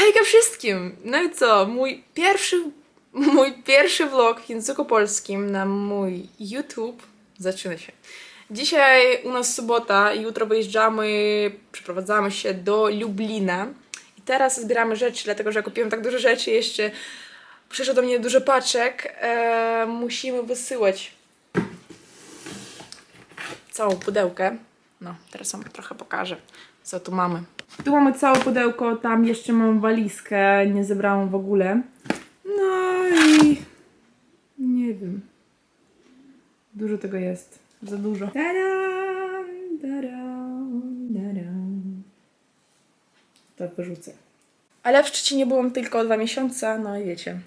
Hejka wszystkim! No i co? Mój pierwszy, mój pierwszy vlog w języku polskim na mój YouTube zaczyna się. Dzisiaj u nas sobota, jutro wyjeżdżamy, przeprowadzamy się do Lublina. I teraz zbieramy rzeczy, dlatego że kupiłem tak dużo rzeczy jeszcze. Przyszło do mnie dużo paczek. E, musimy wysyłać całą pudełkę. No, teraz wam trochę pokażę, co tu mamy. Tu mamy całe pudełko, tam jeszcze mam walizkę, nie zebrałam w ogóle. No i nie wiem. Dużo tego jest. Za dużo. Tadam, tadam, tadam. To wyrzucę. Ale w Szczecinie byłam tylko dwa miesiące, no i wiecie.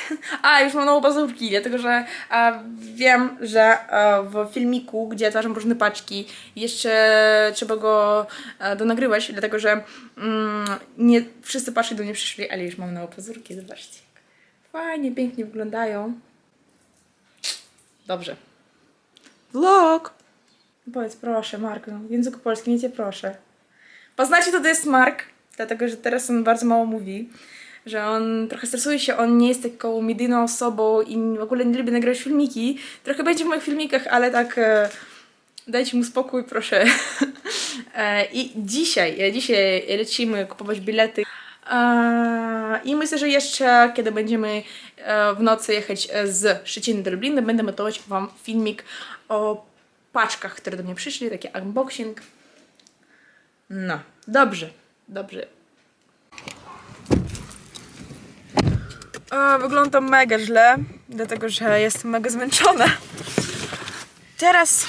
A, już mam nowe bazurki, dlatego że e, wiem, że e, w filmiku, gdzie twarzą różne paczki, jeszcze trzeba go e, donagrywać, dlatego że mm, nie wszyscy paczki do mnie przyszli, ale już mam nowe pazurki, zobaczcie. Fajnie, pięknie wyglądają. Dobrze. Vlog! Powiedz proszę, Mark, no, w języku polskim, nie cię proszę. Poznacie, to to jest Mark, dlatego że teraz on bardzo mało mówi, że on trochę stresuje się, on nie jest taką medyjną osobą i w ogóle nie lubi nagrywać filmiki. Trochę będzie w moich filmikach, ale tak e, dajcie mu spokój, proszę. e, I dzisiaj, e, dzisiaj lecimy kupować bilety. E, I myślę, że jeszcze, kiedy będziemy e, w nocy jechać e, z Szczecina do Lublina, będę montować Wam filmik o paczkach, które do mnie przyszli, taki unboxing. No, dobrze, dobrze. E, Wyglądam mega źle, dlatego że jestem mega zmęczona. Teraz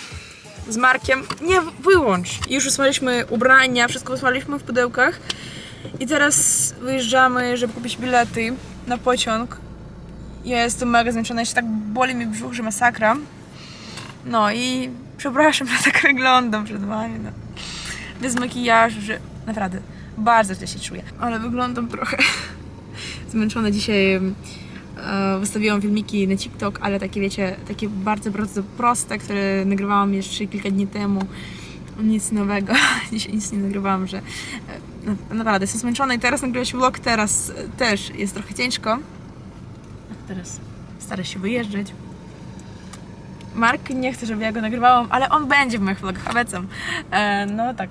z Markiem, nie wyłącz. Już usmaliśmy ubrania, wszystko usmaliśmy w pudełkach. I teraz wyjeżdżamy, żeby kupić bilety na pociąg. Ja jestem mega zmęczona, jeszcze tak boli mi brzuch, że masakra. No i przepraszam, że tak wyglądam przed wami. No. Bez makijażu, że naprawdę bardzo źle się czuję. Ale wyglądam trochę zmęczona dzisiaj. E, wystawiłam filmiki na TikTok, ale takie wiecie, takie bardzo, bardzo proste, które nagrywałam jeszcze kilka dni temu. Nic nowego. Dzisiaj nic nie nagrywałam, że e, na- naprawdę jestem zmęczona i teraz nagrywać vlog teraz e, też jest trochę ciężko. Teraz starę się wyjeżdżać. Mark nie chce, żeby ja go nagrywałam, ale on będzie w moich vlogach, obiecam. No tak,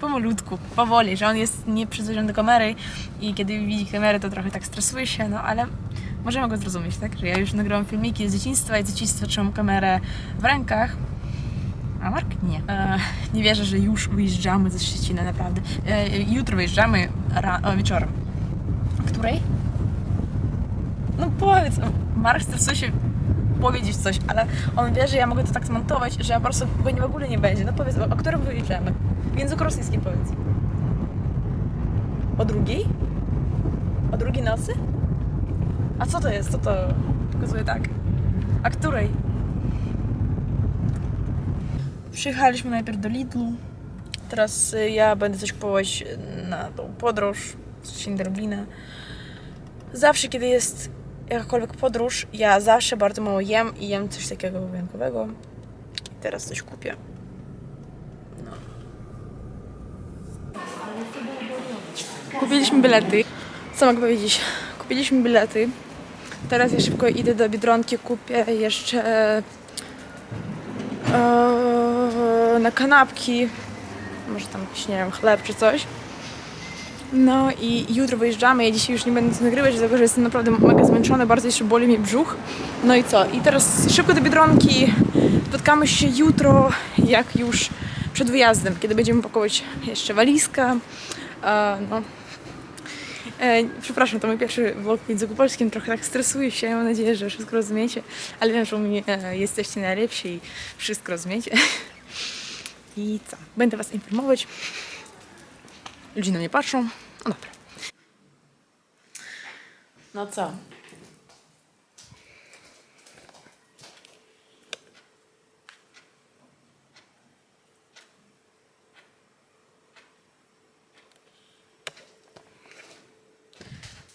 pomalutku, powoli, że on jest nieprzyzwyczajony do kamery i kiedy widzi kamerę, to trochę tak stresuje się, no ale możemy go zrozumieć, tak? Że ja już nagrałam filmiki z dzieciństwa i z dzieciństwa trzymam kamerę w rękach, a Mark nie. E, nie wierzę, że już wyjeżdżamy ze Szczecina, naprawdę. E, jutro wyjeżdżamy ra- wieczorem. Której? No powiedz, Mark stresuje się powiedzieć coś, ale on wie, że ja mogę to tak zmontować, że ja po prostu go nie w ogóle nie będzie. No powiedz, o, którym wyjeżdżamy? W języku rosyjskim powiedz. O drugiej? O drugiej nocy? A co to jest? Co to pokazuje tak? A której? Przyjechaliśmy najpierw do Lidlu. Teraz y, ja będę coś kupować na tą podróż do Lublina. Zawsze, kiedy jest jakakolwiek podróż, ja zawsze bardzo mało jem i jem coś takiego wyjątkowego. I teraz coś kupię. Kupiliśmy bilety. Co mogę powiedzieć? Kupiliśmy bilety. Teraz ja szybko idę do Biedronki, kupię jeszcze e, na kanapki, może tam jakiś, nie wiem, chleb czy coś. No i jutro wyjeżdżamy, ja dzisiaj już nie będę nagrywać, dlatego że jestem naprawdę mega zmęczona, bardzo jeszcze boli mi brzuch. No i co? I teraz szybko do Biedronki, spotkamy się jutro, jak już przed wyjazdem, kiedy będziemy pakować jeszcze walizkę. E, no. E, przepraszam, to mój pierwszy vlog w języku polskim, trochę tak stresuję się, mam nadzieję, że wszystko rozumiecie, ale wiem, że u mnie e, jesteście najlepsi i wszystko rozumiecie. I co? Będę Was informować. Ludzie na mnie patrzą. No dobra. No co?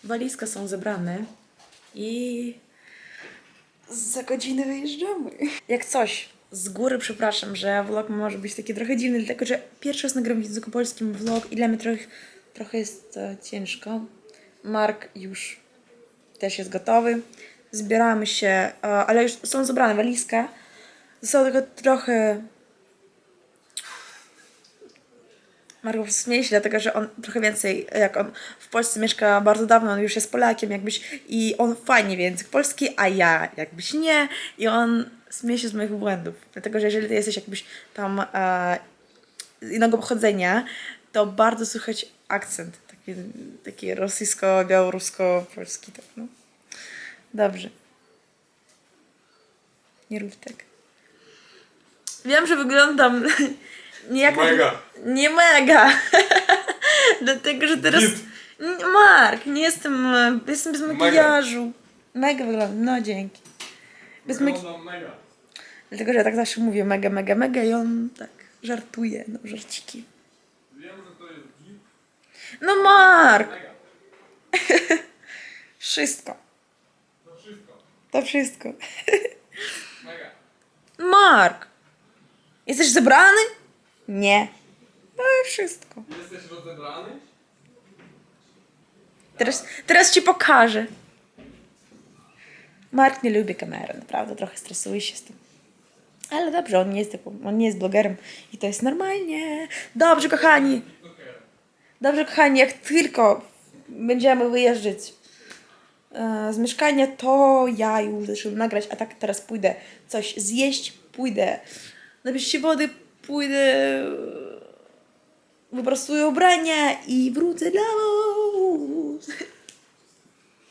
Walizka są zebrane i za godzinę wyjeżdżamy. Jak coś, z góry przepraszam, że vlog może być taki trochę dziwny, dlatego że pierwszy raz nagram w języku polskim vlog i dla mnie trochę trochę jest e, ciężko. Mark już też jest gotowy. Zbieramy się, e, ale już są zebrane walizka. Zostało tylko trochę Marko po się, dlatego że on trochę więcej, jak on w Polsce mieszka bardzo dawno, on już jest Polakiem jakbyś i on fajnie wie język polski, a ja jakbyś nie i on śmieje się z moich błędów, dlatego że jeżeli ty jesteś jakbyś tam e, z innego pochodzenia, to bardzo słychać akcent, taki, taki rosyjsko-białorusko-polski, tak no. Dobrze. Nie rób tak. Wiem, że wyglądam nie jak... Mega. Nie mega. Dlatego, że teraz... Mark, nie jestem... e, Jestem bez Mega. makijażu. Mega wyglądam, no dzięki. Bez maki... Wyglądam mega. Dlatego, że ja tak zawsze mówię mega, mega, mega i on tak żartuje, no żarciki. Wiem, że to jest git. No Mark! Wszystko. To wszystko. To wszystko. Mega. Mark! Jesteś zebrany? Nie. No i wszystko. Jesteś rozebrany? Teraz, teraz ci pokażę. Mark nie lubi kamery, naprawdę trochę stresuje się z tym. Ale dobrze, on nie jest, taką, on nie jest blogerem i to jest normalnie. Dobrze, kochani. Dobrze, kochani, jak tylko będziemy wyjeżdżać e, z mieszkania, to ja już zacznę nagrać, a tak teraz pójdę coś zjeść, pójdę napić się wody, pójdę wyprostuję ubrania i wrócę do was.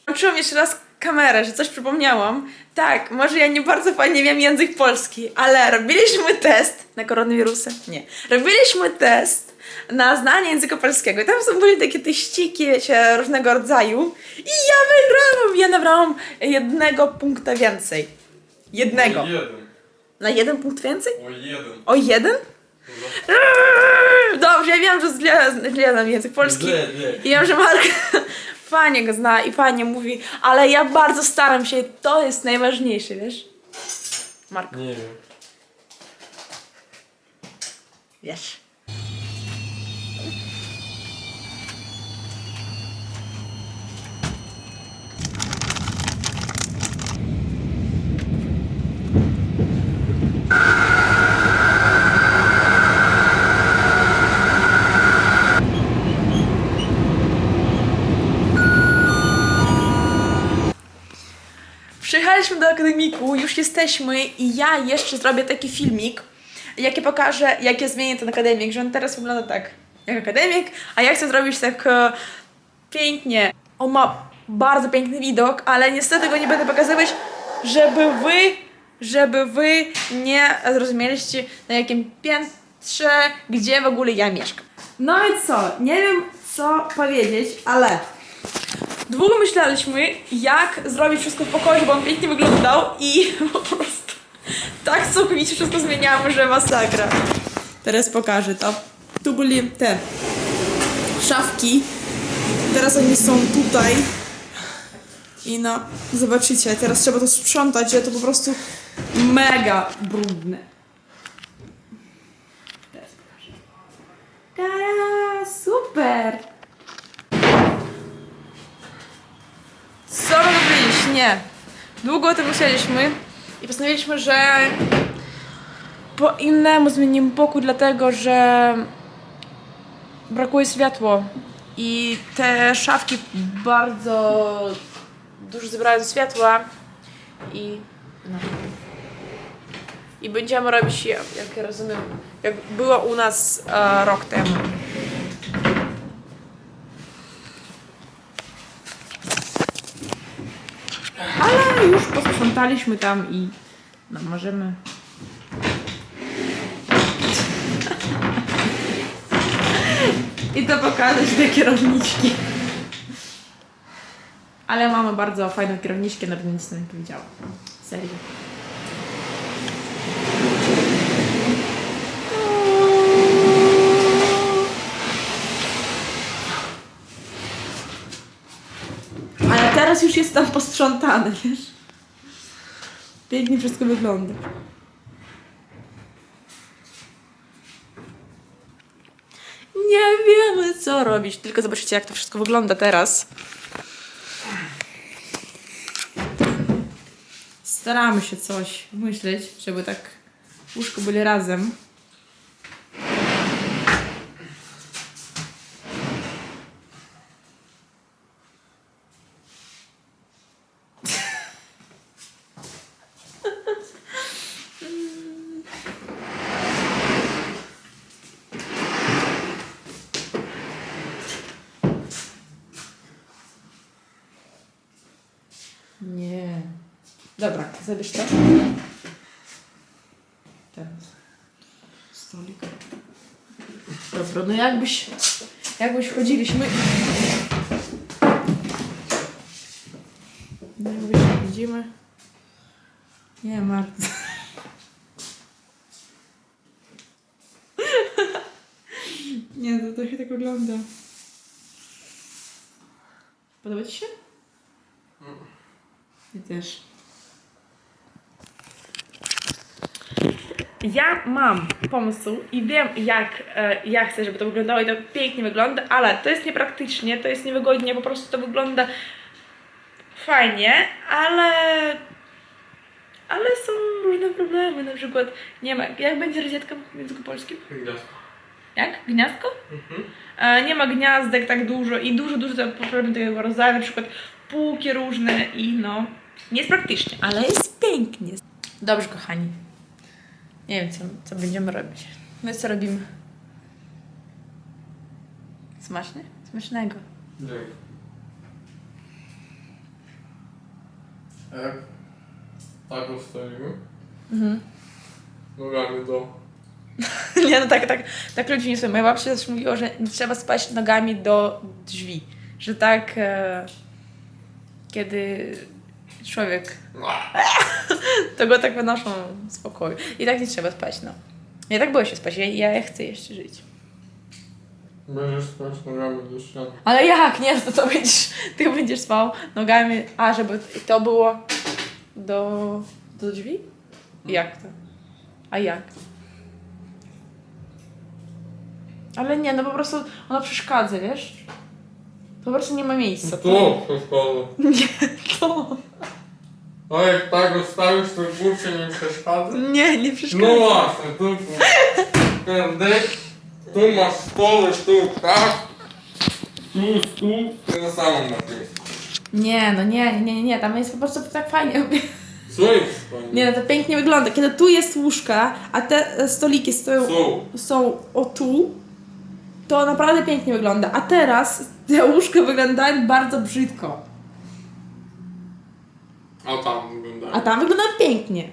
Włączyłam jeszcze raz kamerę, że coś przypomniałam. Tak, może ja nie bardzo fajnie wiem język polski, ale robiliśmy test na koronawirusa. Nie. Robiliśmy test na znanie języka polskiego. I tam są byli takie teściki, wiecie, różnego rodzaju. I ja wygrałam! Ja nabrałam jednego punkta więcej. Jednego. O jeden. Na jeden punkt więcej? O jeden. O jeden? Eee, Dobrze, ja wiem, że źle, źle znam język polski. Źle, źle. I wiem, że Mark fajnie go zna i fajnie mówi, ale ja bardzo staram się to jest najważniejsze, wiesz? Mark, Nie wiem. wiesz. Przyjechaliśmy do akademiku, już jesteśmy i ja jeszcze zrobię taki filmik, jaki pokażę, jak ja zmienię ten akademik, że on teraz wygląda tak jak akademik, a ja chcę zrobić tak e, pięknie. On ma bardzo piękny widok, ale niestety go nie będę pokazywać, żeby wy, żeby wy nie zrozumieliście na jakim piętrze, gdzie w ogóle ja mieszkam. No i co? Nie wiem co powiedzieć, ale Długo myśleliśmy, jak zrobić wszystko w pokoju, żeby on pięknie wyglądał i po prostu tak całkowicie wszystko zmieniamy, że masakra. Teraz pokażę to. Tu byli te szafki. Teraz oni są tutaj. I no, zobaczycie, teraz trzeba to sprzątać, że to po prostu mega brudne. Teraz pokażę. Ta, super! Nie. Długo o tym myśleliśmy i postanowiliśmy, że po innemu zmienimy pokój, dlatego że brakuje światła i te szafki bardzo dużo zebrają światła i no. I będziemy robić, jak jak ja rozumiem, jak było u nas e, rok temu. Ale już posprzątaliśmy tam i no możemy. I to pokazać te kierowniczki. Ale mamy bardzo fajną kierowniczkę, nawet nic nie powiedziała. Serio. Ale teraz już jest tam posprzątane, wiesz? Pięknie wszystko wygląda. Nie wiemy, co robić. Tylko zobaczycie, jak to wszystko wygląda teraz. Staramy się coś myśleć, żeby tak łóżko byli razem. Nie. Zabierz to. Teraz. Stolik. Dobra, no jakbyś... Jakbyś chodziliśmy... No jakbyś chodzimy... Nie, Marta. Nie, to trochę tak wygląda. Podoba Ci się? I też. Ja mam pomysł i wiem, jak e, ja chcę, żeby to wyglądało i to pięknie wygląda, ale to jest niepraktycznie, to jest niewygodnie, po prostu to wygląda fajnie, ale ale są różne problemy, na przykład nie ma, jak będzie rozdziadka w języku polskim? Gwiazdko. Jak? Gniazdko? Mhm. E, nie ma gniazdek tak dużo i dużo, dużo problemy takiego rodzaju, na przykład półki różne i no, nie jest praktycznie, ale jest pięknie. Dobrze, kochani. Nie wiem, co, co będziemy robić. My co robimy? Smaczne? Smacznego. Dzięki. A jak tak ustawimy? Mhm. Nogami do... Nie, no tak, tak, tak ludzie nie są. Moja babcia też mówiła, że nie trzeba spać nogami do drzwi. Że tak, e, kiedy człowiek to go tak wynoszą z pokoju. I tak nie trzeba spać, no. Ja tak boję się spać, ja, ja chcę jeszcze żyć. Będziesz spać nogami do ściany. Ale jak, nie, to, to będziesz, ty będziesz spał nogami, a żeby to było do, do drzwi? Jak to? A jak? Ale nie, no po prostu ono przeszkadza, wiesz? To po prostu nie ma miejsca. Tu przeszkadza. Nie, to. A jak tak ustawisz, to kurczę nie przeszkadza? Nie, nie przeszkadza. No właśnie, tu perdek, tu masz stoły, tu tak, tu stół, ty na samą na tym. Nie, no nie, nie, nie, nie, tam jest po prostu tak fajnie. Co jest fajnie? Nie, no to pięknie wygląda. Kiedy tu jest łóżka, a te e, stoliki stoją Są. są o tu, to naprawdę pięknie wygląda. A teraz te łóżka wyglądają bardzo brzydko. A tam wygląda. A tam wyglądają pięknie.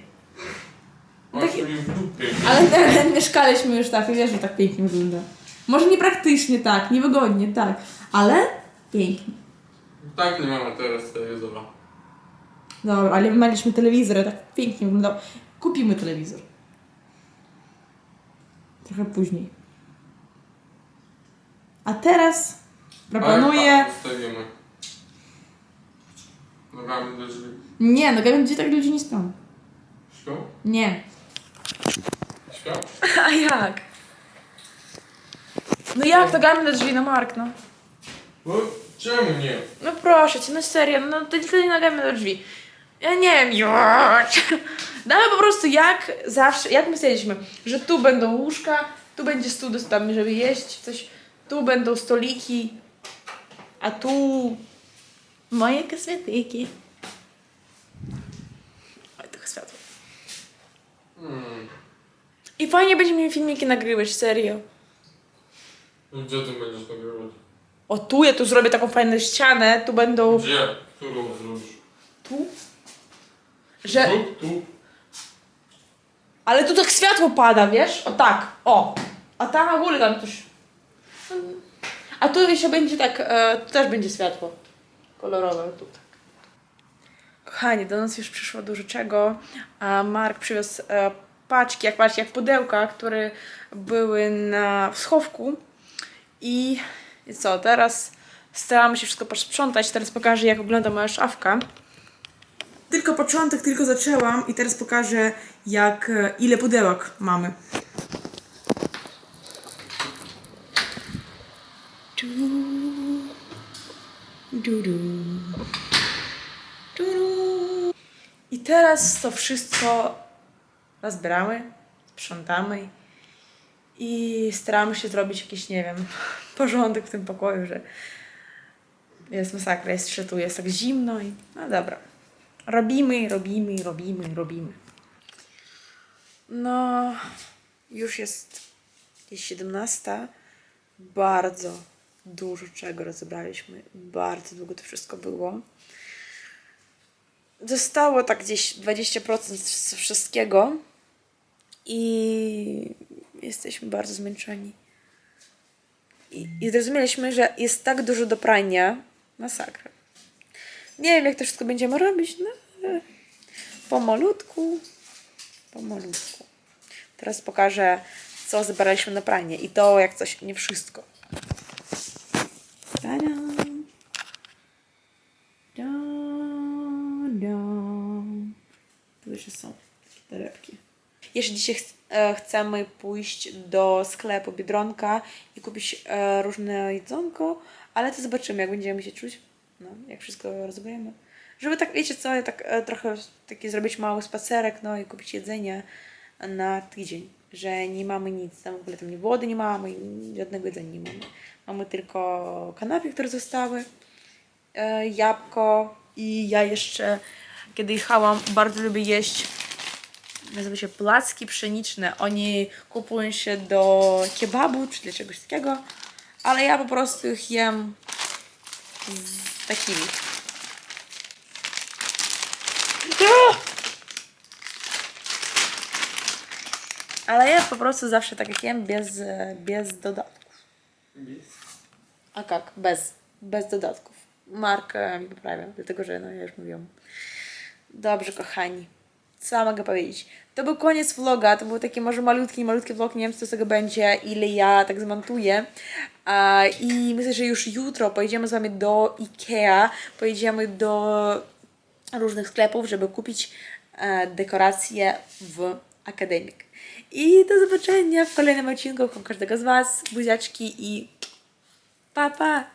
Dupie. Ale mieszkaliśmy już tak i wiesz, że tak pięknie wygląda. Może nie praktycznie tak, niewygodnie tak, ale pięknie. Tak nie mamy teraz telewizora. Dobra, ale mieliśmy telewizor, tak pięknie wyglądał. Kupimy telewizor. Trochę później. A teraz proponuję... Jak tak? Nogami do drzwi. Nie, no gdzie tak ludzie nie śpią. Śpią? Nie. Śpią? A jak? No jak to gramy do drzwi, no Mark, no. No czemu nie? No proszę cię, no serio, no to tylko nie nagamy do drzwi. Ja nie wiem, już. Damy po prostu jak zawsze, jak myśleliśmy, że tu będą łóżka, tu będzie stół do tam, żeby jeść coś, tu będą stoliki, a tu moje kosmetyki. Hmm. I fajnie będziemy mieli filmiki nagrywać, serio. I Gdzie ty będziesz nagrywać? O tu ja tu zrobię taką fajną ścianę, tu będą Gdzie? Którą zrobisz? tu, że... Tu? Tu? Ale tu tak światło pada, wiesz? O tak, o. A tam na górę tam coś. A tu jeszcze będzie tak, e, tu też będzie światło kolorowe tu tak. Kochani, do nas już przyszło dużo czego. A Mark przywiózł e, paczki, jak patrzcie, jak pudełka, które były na schowku. I, I co, teraz staramy się wszystko posprzątać. Teraz pokażę, jak wygląda moja szafka. Tylko początek, tylko zaczęłam i teraz pokażę, jak, e, ile pudełek mamy. Du, du. Du, du. I teraz to wszystko rozbieramy, sprzątamy i staramy się zrobić jakiś, nie wiem, porządek w tym pokoju, że jest masakra, jest szczytu, jest tak zimno i no dobra. Robimy, robimy, robimy, robimy. No, już jest gdzieś 17. Bardzo dużo czego rozebraliśmy. Bardzo długo to wszystko było. Zostało tak gdzieś 20% z wszystkiego i jesteśmy bardzo zmęczeni. I, I zrozumieliśmy, że jest tak dużo do prania. Masakra. Nie wiem, jak to wszystko będziemy robić, no pomalutku, pomalutku. Teraz pokażę, co zebraliśmy na pranie. I to jak coś, nie wszystko. Tadam. Da, da. Tu jeszcze są takie torebki. Jeszcze dzisiaj e, chcemy pójść do sklepu Biedronka i kupić e, różne jedzonko, ale to zobaczymy, jak będziemy się czuć. No, jak wszystko rozebramy. Żeby tak, wiecie co, tak e, trochę taki zrobić mały spacerek, no i kupić jedzenie na tydzień. Że nie mamy nic, tam w ogóle tam nie wody nie mamy, żadnego jedzenia nie mamy. Mamy tylko kanapy, które zostały, jabłko i ja jeszcze, kiedy jechałam, bardzo lubię jeść nazywa się placki pszeniczne. Oni kupują się do kebabu czy do czegoś takiego, ale ja po prostu ich jem z takimi. Ale ja po prostu zawsze tak jem, bez, bez dodatków. A jak? Bez. Bez dodatków. Markę mi poprawiam, dlatego że no ja już mówiłam. Dobrze, kochani. Co mogę powiedzieć? To był koniec vloga. To był taki może malutki, malutki vlog. Nie wiem, co z tego będzie, ile ja tak zmontuję. I myślę, że już jutro pojedziemy z Wami do Ikea. Pojedziemy do różnych sklepów, żeby kupić e, dekoracje w Akademik. I do zobaczenia w kolejnym odcinku. Każdego z Was. Buziaczki i pa pa!